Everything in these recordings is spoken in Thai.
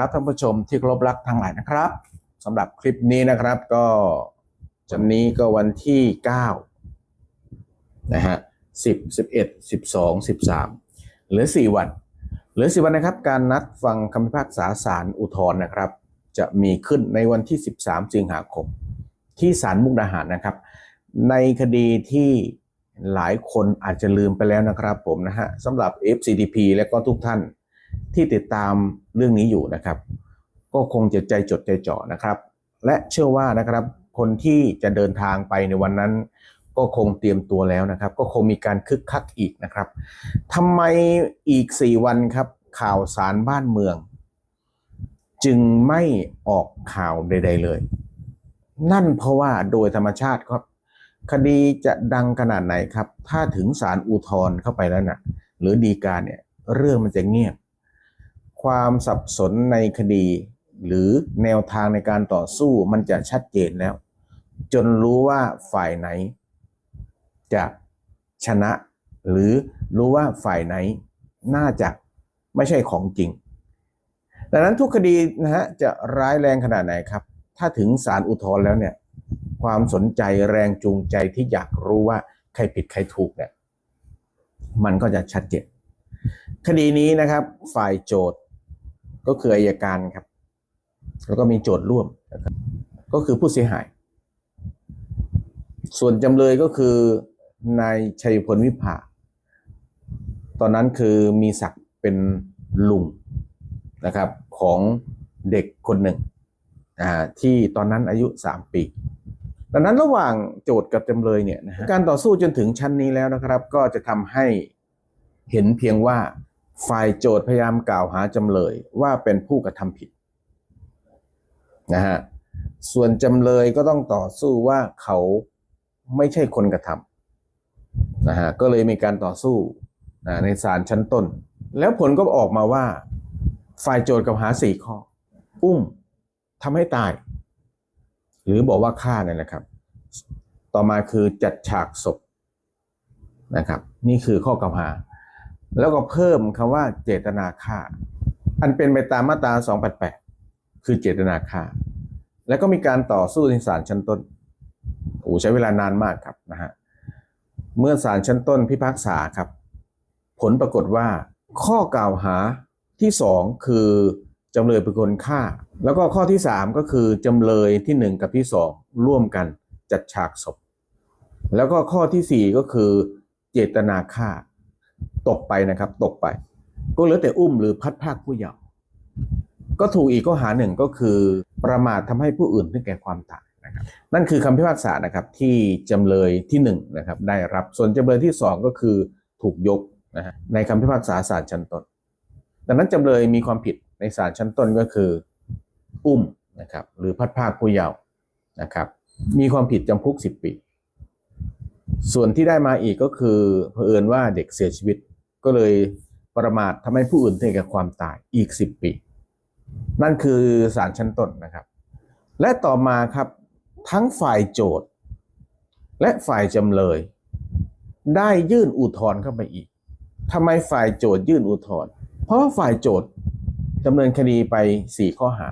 ครับท่านผู้ชมที่เคารพรักทั้งหลายนะครับสำหรับคลิปนี้นะครับก็วันนี้ก็วันที่ 9 นะฮะ10 11 12 13 เหลือ 4 วัน เหลือ 4 วันนะครับ การนัดฟังคำพิพากษาศาลอุทธรณ์นะครับ จะมีขึ้นในวันที่ 13 สิงหาคม ที่ศาลมุกดาหารนะครับ ในคดีที่หลายคนอาจจะลืมไปแล้วนะครับผมนะฮะสำหรับ FCDP และก็ทุกท่าน ที่ติดตามเรื่องนี้อยู่นะครับ ก็คงจะใจจดใจจ่อนะครับ และเชื่อว่านะครับคนที่จะเดินทางไปในวันนั้น ก็คงเตรียมตัวแล้วนะครับ ก็คงมีการคึกคักอีกนะครับทำไมอีก 4 วันครับข่าวสารบ้านเมือง จึงไม่ออกข่าวใด ๆ เลย นั่นเพราะว่าโดยธรรมชาติครับ คดีจะดังขนาดไหนครับ ถ้าถึงศาลอุทธรณ์เข้าไปแล้วนะหรือดีการเนี่ยเรื่องมันจะเงียบ ความสับสนในคดี หรือแนวทางในการต่อสู้มันจะชัดเจนแล้ว จนรู้ว่าฝ่ายไหน จะชนะ หรือรู้ว่าฝ่ายไหนน่าจะไม่ใช่ของจริง ดังนั้นทุกคดีนะฮะจะร้ายแรงขนาดไหนครับ ถ้าถึงศาลอุทธรณ์แล้วเนี่ย ความสนใจแรงจูงใจที่อยากรู้ว่าใครผิดใครถูกเนี่ย มันก็จะชัดเจน คดีนี้นะครับ ฝ่ายโจทย์ ก็คืออายการครับ แล้วก็มีโจทย์ร่วม ก็คือผู้เสียหาย ส่วนจำเลยก็คือนายชัยพลวิภา ตอนนั้นคือมีศักดิ์เป็นลุงนะครับของเด็กคนหนึ่งที่ตอนนั้นอายุ 3 ปีดังนั้นระหว่างโจทย์กับจำเลยเนี่ยนะฮะการต่อสู้จนถึงชั้นนี้แล้วนะครับ ก็จะทำให้เห็นเพียงว่า ฝ่ายโจทย์พยายามกล่าวหาจำเลยว่าเป็นผู้กระทำผิดนะฮะส่วนจำเลยก็ต้องต่อสู้ว่าเขาไม่ใช่คนกระทำนะฮะก็เลยมีการต่อสู้นะในศาลชั้นต้น แล้วผลก็ออกมาว่า ฝ่ายโจทย์กล่าวหาสี่ข้อ อุ้มทำให้ตาย หรือบอกว่าฆ่าเนี่ยนะครับ ต่อมาคือจัดฉากศพนะครับ นี่คือข้อกล่าวหา แล้วก็เพิ่มคำว่าเจตนาฆ่า อันเป็นไปตามมาตรา 288 คือเจตนาฆ่า แล้วก็มีการต่อสู้ในศาลชั้นต้นโอ้ใช้เวลานานมากครับนะฮะ เมื่อศาลชั้นต้นพิพากษาครับ ผลปรากฏว่าข้อกล่าวหาที่สองคือจำเลยเป็นคนฆ่า แล้วก็ข้อที่สามก็คือจำเลยที่หนึ่งกับที่สองร่วมกันจัดฉากศพ แล้วก็ข้อที่สี่ก็คือเจตนาฆ่า ตกไปนะครับ ตกไป ก็เหลือแต่อุ้มหรือพัดภาคผู้เยาว์ก็ถูกอีกข้อหาหนึ่งก็คือประมาททำให้ผู้อื่นถึงแก่ความตายนะครับ นั่นคือคำพิพากษานะครับที่จำเลยที่หนึ่งนะครับได้รับส่วนจำเลยที่สองก็คือถูกยกนะฮะในคำพิพากษาศาลชั้นต้นดังนั้นจำเลยมีความผิดในศาลชั้นต้นก็คือ อุ้มนะครับหรือพัดภาคผู้เยาว์นะครับ มีความผิดจำคุก 10 ปี ส่วนที่ได้มาอีกก็คือเผอิญว่าเด็กเสียชีวิต ก็เลยประมาททำให้ผู้อื่นถึงแก่ความตายอีก 10 ปี นั่นคือศาลชั้นต้นนะครับ และต่อมาครับทั้งฝ่ายโจทย์ และฝ่ายจำเลย ได้ยื่นอุทธรณ์เข้าไปอีกทำไมฝ่ายโจทยื่นอุทธรณ์เพราะว่าฝ่ายโจทย์ดำเนินคดีไป 4 ข้อหา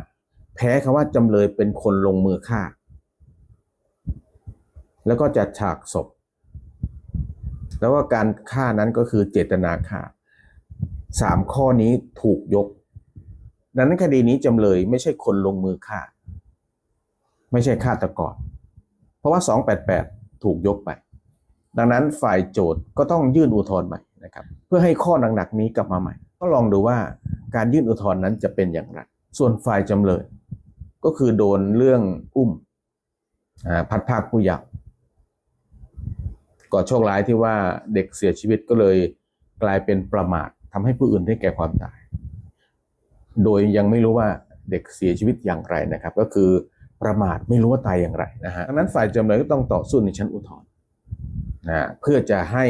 แพ้คำว่าจำเลยเป็นคนลงมือฆ่า แล้วก็จัดฉากศพ แล้วก็การฆ่านั้นก็คือเจตนาฆ่าสามข้อนี้ถูกยก ดังนั้นคดีนี้จำเลยไม่ใช่คนลงมือฆ่า ไม่ใช่ฆาตกรเพราะว่า 288 ถูกยกไป ดังนั้นฝ่ายโจทย์ก็ต้องยื่นอุทธรณ์ใหม่นะครับ เพื่อให้ข้อหนักๆนี้กลับมาใหม่ ก็ลองดูว่าการยื่นอุทธรณ์นั้นจะเป็นอย่างไร ส่วนฝ่ายจำเลย ก็คือโดนเรื่องอุ้มพัดภาคผู้เยาว์ ก็โชคร้ายที่ว่าเด็กเสียชีวิตก็เลยกลายเป็นประมาททำให้ผู้อื่นได้แก่ความตาย โดยยังไม่รู้ว่าเด็กเสียชีวิตอย่างไรนะครับ ก็คือประมาทไม่รู้ว่าตายอย่างไรนะฮะดังนั้นฝ่ายจำเลยก็ต้องต่อสู้ในชั้นอุทธรณ์นะเพื่อจะให้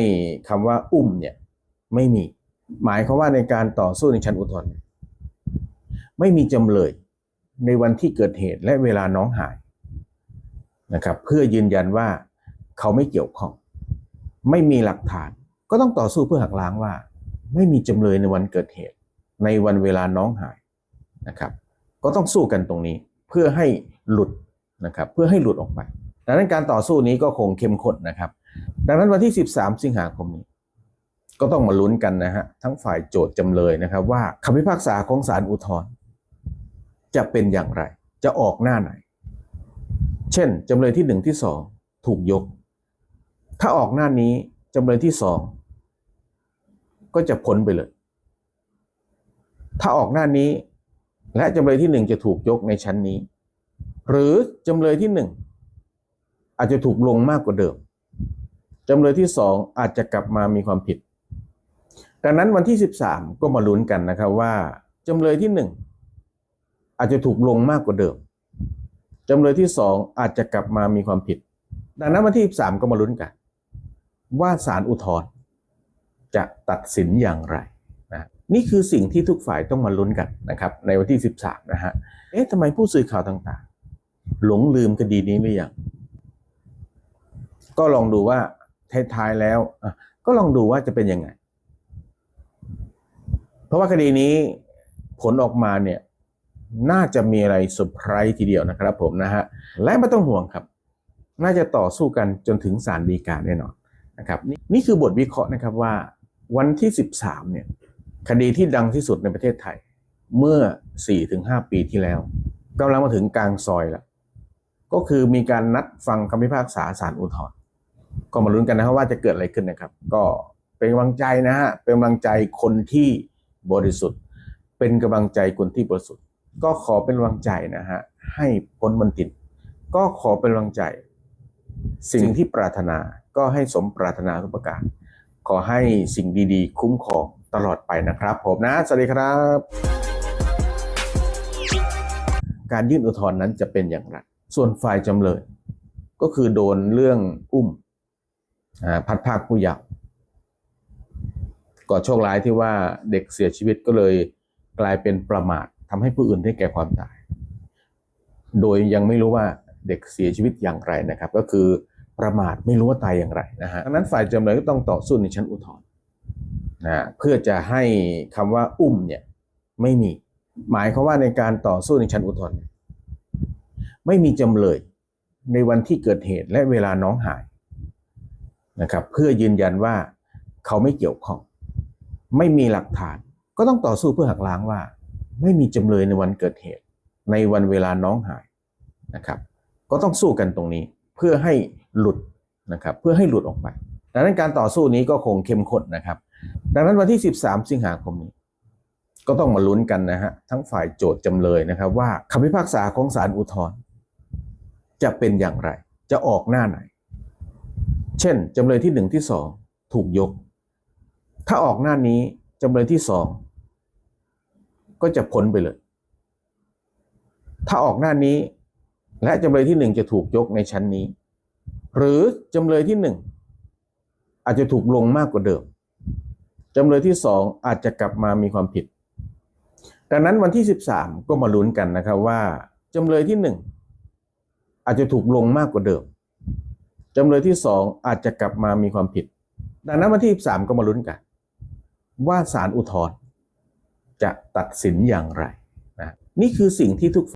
คำว่าอุ้มเนี่ยไม่มี หมายความว่าในการต่อสู้ในชั้นอุทธรณ์ไม่มีจำเลยในวันที่เกิดเหตุและเวลาน้องหายนะครับ เพื่อยืนยันว่าเขาไม่เกี่ยวข้อง ไม่มีหลักฐาน ก็ต้องต่อสู้เพื่อหักล้างว่า ไม่มีจำเลยในวันเกิดเหตุ ในวันเวลาน้องหายนะครับ ก็ต้องสู้กันตรงนี้เพื่อให้หลุดนะครับเพื่อให้หลุดออกไป ดังนั้นการต่อสู้นี้ก็คงเข้มข้นนะครับ ดังนั้นวันที่ 13 สิงหาคมนี้ ก็ต้องมาลุ้นกันนะฮะทั้งฝ่ายโจทย์จำเลยนะครับ ว่าคำพิพากษาของศาลอุทธรณ์จะเป็นอย่างไร จะออกหน้าไหน เช่นจำเลยที่หนึ่งที่สองถูกยก ถ้าออกหน้านี้จำเลยที่สองก็จะพ้นไปเลย ถ้าออกหน้านี้ และจำเลยที่หนึ่งจะถูกยกในชั้นนี้ หรือจำเลยที่หนึ่งอาจจะถูกลงมากกว่าเดิมจำเลยที่สองอาจจะกลับมามีความผิด ดังนั้นวันที่ 13 ก็มาลุ้นกันนะครับว่าจำเลยที่หนึ่งอาจจะถูกลงมากกว่าเดิมจำเลยที่สองอาจจะกลับมามีความผิด ดังนั้นวันที่ 13 ก็มาลุ้นกัน ว่าศาลอุทธรณ์จะตัดสินอย่างไรนะนี่คือสิ่งที่ทุกฝ่ายต้องมาลุ้นกันนะครับ ในวันที่ 13 นะฮะ เอ๊ะทำไมผู้สื่อข่าวต่างๆ หลงลืมคดีนี้หรือยัง ก็ลองดูว่าท้ายๆแล้ว ก็ลองดูว่าจะเป็นยังไง เพราะว่าคดีนี้ผลออกมาเนี่ยน่าจะมีอะไรเซอร์ไพรส์ทีเดียวนะครับผมนะฮะ และไม่ต้องห่วงครับ น่าจะต่อสู้กันจนถึงศาลฎีกาแน่นอน นะครับนนี่คือบทวิเคราะห์นะครับว่าวันที่ 13เนี่ยคดีที่ดังที่สุดในประเทศไทย เมื่อ 4-5 ปีที่แล้วกำลังมาถึงกลางซอยแล้ว ก็คือมีการนัดฟังคำพิพากษาศาลอุทธรณ์ก็มาลุ้นกันนะครับว่าจะเกิดอะไรขึ้นนะครับ ก็เป็นกำลังใจนะฮะเป็นกำลังใจคนที่บริสุทธิ์ เป็นกำลังใจคนที่บริสุทธิ์ ก็ขอเป็นกำลังใจนะฮะให้พ้นมันติดก็ขอเป็นกำลังใจ สิ่งที่ปรารถนาก็ให้สมปรารถนาทุกประการ ขอให้สิ่งดีๆ คุ้มครองตลอดไปนะครับ ผมนะ สวัสดีครับ การยื่นอุทธรณ์นั้นจะเป็นอย่างไร ส่วนฝ่ายจำเลย ก็คือโดนเรื่องอุ้มอ่าพัดภาคผู้เยาว์ก็โชคร้ายที่ว่าเด็กเสียชีวิตก็เลยกลายเป็นประมาททำให้ผู้อื่นได้แก่ความตาย โดยยังไม่รู้ว่า เด็กเสียชีวิตอย่างไรนะครับ ก็คือประมาทไม่รู้ว่าตายอย่างไรนะฮะดังนั้นฝ่ายจำเลยก็ต้องต่อสู้ในชั้นอุทธรณ์นะเพื่อจะให้คำว่าอุ้มเนี่ยไม่มี หมายความว่าในการต่อสู้ในชั้นอุทธรณ์ไม่มีจำเลยในวันที่เกิดเหตุและเวลาน้องหายนะครับ เพื่อยืนยันว่าเขาไม่เกี่ยวข้อง ไม่มีหลักฐาน ก็ต้องต่อสู้เพื่อหักล้างว่า ไม่มีจำเลยในวันเกิดเหตุ ในวันเวลาน้องหายนะครับ ก็ต้องสู้กันตรงนี้เพื่อให้หลุดนะครับเพื่อให้หลุดออกไป ดังนั้นการต่อสู้นี้ก็คงเข้มข้นนะครับ ดังนั้นวันที่ 13 สิงหาคมนี้ ก็ต้องมาลุ้นกันนะฮะทั้งฝ่ายโจทย์จำเลยนะครับ ว่าคำพิพากษาของศาลอุทธรณ์จะเป็นอย่างไร จะออกหน้าไหน เช่นจำเลยที่หนึ่งที่สองถูกยก ถ้าออกหน้านี้จำเลยที่สองก็จะพ้นไปเลย ถ้าออกหน้านี้ และจำเลยที่หนึ่งจะถูกยกในชั้นนี้ หรือจำเลยที่หนึ่งอาจจะถูกลงมากกว่าเดิมจำเลยที่สองอาจจะกลับมามีความผิด ดังนั้นวันที่ 13 ก็มาลุ้นกันนะครับว่าจำเลยที่หนึ่งอาจจะถูกลงมากกว่าเดิมจำเลยที่สองอาจจะกลับมามีความผิด ดังนั้นวันที่ 13 ก็มาลุ้นกัน ว่าศาลอุทธรณ์จะตัดสินอย่างไรนะนี่คือสิ่งที่ทุก